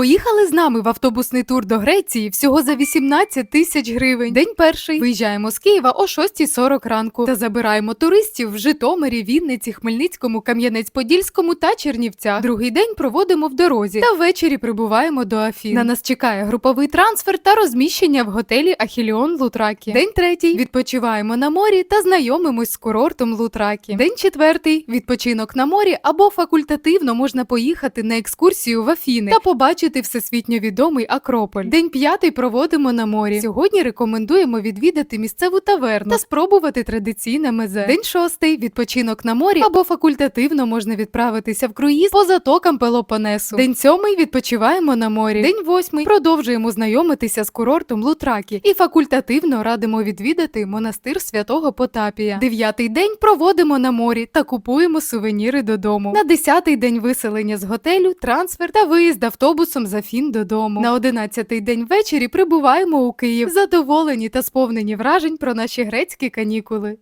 Поїхали з нами в автобусний тур до Греції всього за 18 тисяч гривень. День перший. Виїжджаємо з Києва о 6.40 ранку та забираємо туристів в Житомирі, Вінниці, Хмельницькому, Кам'янець-Подільському та Чернівцях. Другий день проводимо в дорозі та ввечері прибуваємо до Афін. На нас чекає груповий трансфер та розміщення в готелі Ахіліон Лутракі. День третій. Відпочиваємо на морі та знайомимось з курортом Лутракі. День четвертий. Відпочинок на морі або факультативно можна поїхати на екскурсію в Афіни та побачити всесвітньо відомий Акрополь. День п'ятий проводимо на морі. Сьогодні рекомендуємо відвідати місцеву таверну та спробувати традиційне мезе. День шостий відпочинок на морі або факультативно можна відправитися в круїз по затокам Пелопонесу. День сьомий відпочиваємо на морі. День восьмий продовжуємо знайомитися з курортом Лутракі і факультативно радимо відвідати монастир святого Потапія. Дев'ятий день проводимо на морі та купуємо сувеніри додому. На десятий день виселення з готелю, трансфер та виїзд автобусом з Афін додому. На одинадцятий день ввечері прибуваємо у Київ, задоволені та сповнені вражень про наші грецькі канікули.